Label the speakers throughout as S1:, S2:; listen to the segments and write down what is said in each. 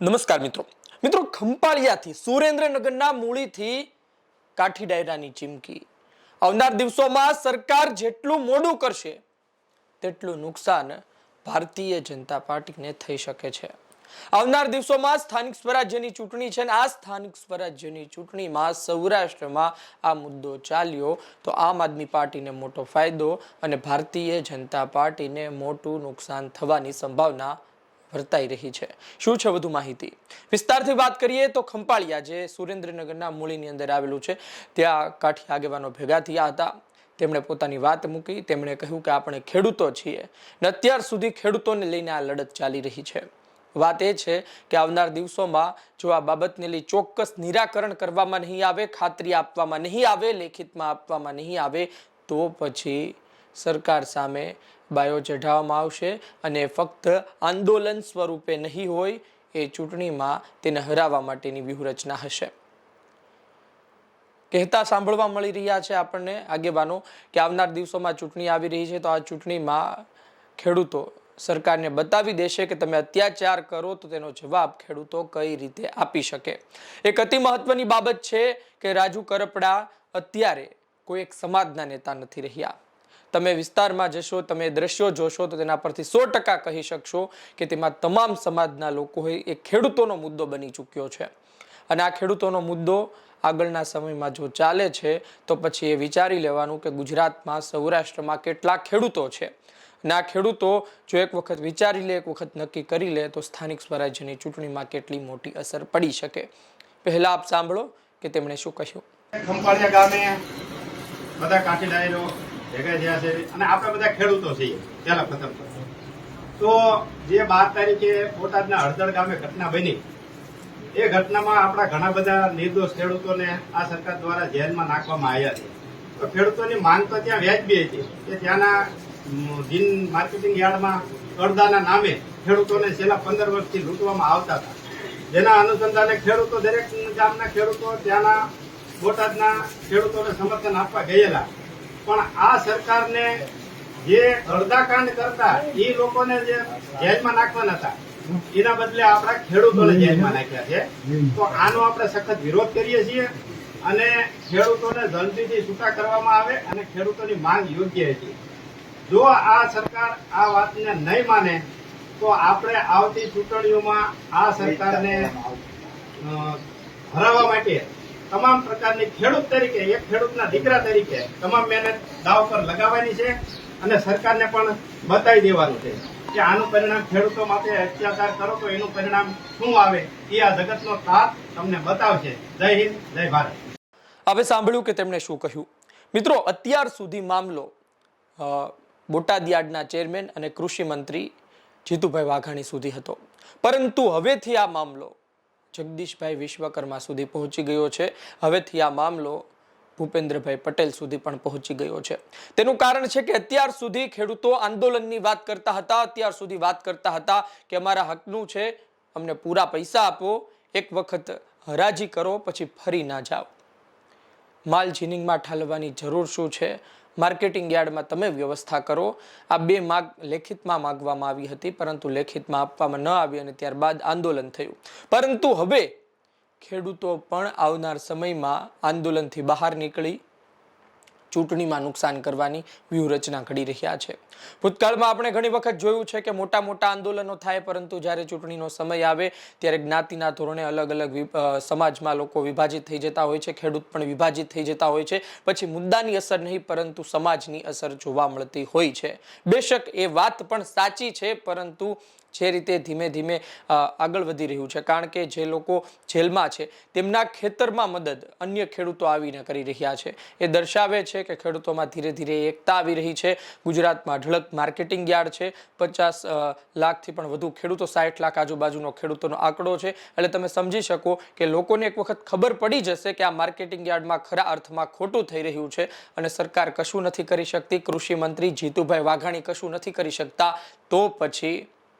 S1: નમસ્કાર મિત્રો. મિત્રો, ખંપાળિયાથી સુરેન્દ્રનગરના મૂળીથી કાઠી ડાયરાની ચીમકી. આવનાર દિવસોમાં સરકાર જેટલું મોડું કરશે, તેટલું નુકસાન ભારતીય જનતા પાર્ટીને થઈ શકે છે. આવનાર દિવસોમાં સ્થાનિક સ્વરાજ્યની ચૂંટણી છે અને આ સ્થાનિક સ્વરાજ્યની ચૂંટણીમાં સૌરાષ્ટ્રમાં આ મુદ્દો ચાલ્યો, તો આમ આદમી પાર્ટીને મોટો ફાયદો અને ભારતીય જનતા પાર્ટીને મોટું નુકસાન થવાની સંભાવના વર્તાઈ રહી છે. શું છે વધુ માહિતી? વિસ્તારથી વાત કરીએ તો ખંપાળિયા જે સુરેન્દ્રનગરના મૂળીની અંદર આવેલું છે. ત્યાં કાઠી આગેવાનો ભેગા થયા હતા. તેમણે પોતાની વાત મૂકી. તેમણે કહ્યું કે આપણે ખેડૂતો છીએ ને અત્યાર સુધી ખેડૂતોને લઈને આ લડત ચાલી રહી છે. વાત એ છે કે આવનાર દિવસોમાં જો આ બાબતને લઈ ચોક્કસ નિરાકરણ કરવામાં નહીં આવે, ખાતરી આપવામાં નહીં આવે, લેખિતમાં આપવામાં નહીં આવે, તો પછી સરકાર સામે બાયો ચઢાવવામાં આવશે અને ફક્ત આંદોલન સ્વરૂપે નહીં હોય, એ ચૂંટણીમાં તેને હરાવવા માટેની વ્યૂહરચના હશે. કહેતા સાંભળવા મળી રહ્યા છે આપણને આગેવાનો કે આવનાર દિવસોમાં ચૂંટણી આવી રહી છે, તો આ ચૂંટણીમાં ખેડૂતો સરકારને બતાવી દેશે કે તમે અત્યાચાર કરો તો તેનો જવાબ ખેડૂતો કઈ રીતે આપી શકે. એક અતિ મહત્વની બાબત છે કે રાજુ કરપડા અત્યારે કોઈ એક સમાજના નેતા નથી રહ્યા. તમે વિસ્તારમાં જશો, તમે દ્રશ્યો જોશો, તો તેના પરથી સો ટકા કહી શકશો કે તેમાં તમામ સમાજના લોકો હોય એ ખેડૂતોનો મુદ્દો બની ચૂક્યો છે. અને આ ખેડૂતોનો મુદ્દો આગળના સમયમાં જો ચાલે છે, તો પછી એ વિચારી લેવાનું કે ગુજરાતમાં, સૌરાષ્ટ્રમાં કેટલા ખેડૂતો છે. અને આ ખેડૂતો જો એક વખત વિચારી લે, એક વખત નક્કી કરી લે, તો સ્થાનિક સ્વરાજ્યની ચૂંટણીમાં કેટલી મોટી અસર પડી શકે. પહેલા આપ સાંભળો કે તેમણે શું કહ્યું.
S2: ખંભાળિયા ગામે બધા કાઠી ડાયરો ભેગા થયા છે. અને આપણે બધા ખેડૂતો છીએ, પહેલા પ્રથમ તો. જે બાર તારીખે બોટાદના હળદળ ગામે ઘટના બની, એ ઘટનામાં આપણા ઘણા બધા નિર્દોષ ખેડૂતોને આ સરકાર દ્વારા જેલમાં નાખવામાં આવ્યા છે. તો ખેડૂતોની માંગ તો ત્યાં વ્યાજબી હતી. કે ત્યાંના જીન માર્કેટિંગ યાર્ડમાં અડધાના નામે ખેડૂતોને છેલ્લા પંદર વર્ષથી લૂંટવામાં આવતા હતા. જેના અનુસંધાને ખેડૂતો દરેક ગામના ખેડૂતો ત્યાંના બોટાદના ખેડૂતોને સમર્થન આપવા ગયેલા. પણ આ સરકારને જે અડધાકાંડ કરતા એ લોકોને જે જેલમાં નાખવાના હતા એના બદલે આપણા ખેડૂતોને જેલમાં નાખ્યા છે. તો આનો આપણે સખત વિરોધ કરીએ છીએ અને ખેડૂતોને જલ્દીથી છૂટા કરવામાં આવે અને ખેડૂતોની માંગ યોગ્ય હતી. જો આ સરકાર આ વાતને નહીં માને તો આપણે આવતી ચૂંટણીઓમાં આ સરકારને હરાવવા માટે તમામ પ્રકારની ખેડૂત તરીકે, એક ખેડૂતના દીકરા તરીકે તમામ મહેનત દાવ પર લગાવવાની છે અને સરકારને પણ બતાવી દેવાનું છે કે આનું પરિણામ ખેડૂતો માટે અત્યાચાર કરો તો એનું પરિણામ શું આવે એ આ જગતનો તાપ તમને બતાવશે. જય હિન્દ, જય ભારત.
S1: હવે સાંભળ્યું કે તેમણે શું કહ્યું? મિત્રો, અત્યાર સુધી મામલો બોટાદ યાર્ડના ચેરમેન અને કૃષિ મંત્રી જીતુભાઈ વાઘાણી સુધી હતો. પરંતુ હવેથી આ મામલો જગદીશભાઈ વિશ્વકર્મા સુધી પહોંચી ગયો છે. હવેથી આ મામલો ભૂપેન્દ્રભાઈ પટેલ સુધી પણ પહોંચી ગયો છે. તેનું કારણ છે કે અત્યાર સુધી ખેડૂતો આંદોલનની વાત કરતા હતા, અત્યાર સુધી વાત કરતા હતા કે અમારા હકનું છે, અમને પૂરા પૈસા આપો, એક વખત હરાજી કરો, પછી ફરી ના જાઓ. માલ જીનિંગમાં ઠાલવાની જરૂર શું છે? માર્કેટિંગ યાર્ડમાં તમે વ્યવસ્થા કરો. આ બે માગ લેખિતમાં માગવામાં આવી હતી, પરંતુ લેખિતમાં આપવામાં ન આવી અને ત્યારબાદ આંદોલન થયું. પરંતુ હવે ખેડૂતો પણ આવનાર સમયમાં આંદોલનથી બહાર નીકળી ચૂંટણીમાં નુકસાન કરવાની વ્યૂહરચના ઘડી રહ્યા છે. ભૂતકાળમાં આપણે ઘણી વખત જોયું છે કે મોટા મોટા આંદોલનો થાય પરંતુ જ્યારે ચૂંટણીનો સમય આવે ત્યારે જ્ઞાતિના ધોરણે અલગ અલગ સમાજમાં લોકો વિભાજિત થઈ જતા હોય છે, ખેડૂત પણ વિભાજિત થઈ જતા હોય છે. પછી મુદ્દાની અસર નહીં પરંતુ સમાજની અસર જોવા મળતી હોય છે. બેશક એ વાત પણ સાચી છે પરંતુ જે રીતે ધીમે ધીમે આગળ વધી રહ્યું છે. કારણ કે જે લોકો જેલમાં છે, તેમના ખેતરમાં મદદ અન્ય ખેડૂતો આવીને કરી રહ્યા છે. એ દર્શાવે છે કે ખેડૂતોમાં ધીરે ધીરે એકતા આવી રહી છે. ગુજરાતમાં ઢળક માર્કેટિંગ યાર્ડ છે. પચાસ લાખથી પણ વધુ ખેડૂતો, સાઠ લાખ આજુબાજુનો ખેડૂતોનો આંકડો છે. એટલે તમે સમજી શકો કે લોકોને એક વખત ખબર પડી જશે કે આ માર્કેટિંગ યાર્ડમાં ખરા અર્થમાં ખોટું થઈ રહ્યું છે અને સરકાર કશું નથી કરી શકતી. કૃષિ મંત્રી જીતુભાઈ વાઘાણી કશું નથી કરી શકતા. તો પછી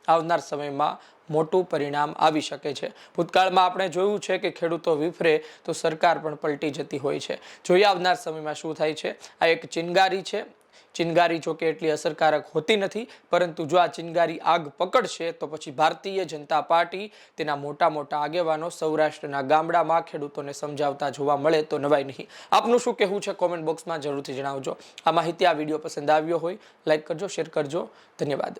S1: આવનાર સમયમાં મોટું પરિણામ આવી શકે છે. ભૂતકાળમાં આપણે જોયું છે કે ખેડૂતો વિફરે તો સરકાર પણ પલટી જતી હોય છે. જોઈએ આવનાર સમયમાં શું થાય છે? આ એક ચિનગારી છે. ચિનગારી જોકે એટલી અસરકારક હોતી નથી, પરંતુ જો આ ચિનગારી આગ પકડશે તો પછી ભારતીય જનતા પાર્ટી તેના મોટા મોટા આગેવાનો સૌરાષ્ટ્રના ગામડામાં ખેડૂતોને સમજાવતા જોવા મળે તો નવાય નહીં. આપનું શું કહેવું છે? કોમેન્ટ બોક્સમાં જરૂરથી જણાવજો. આ માહિતી આ વીડિયો પસંદ આવ્યો હોય, લાઈક કરજો, શેર કરજો. ધન્યવાદ.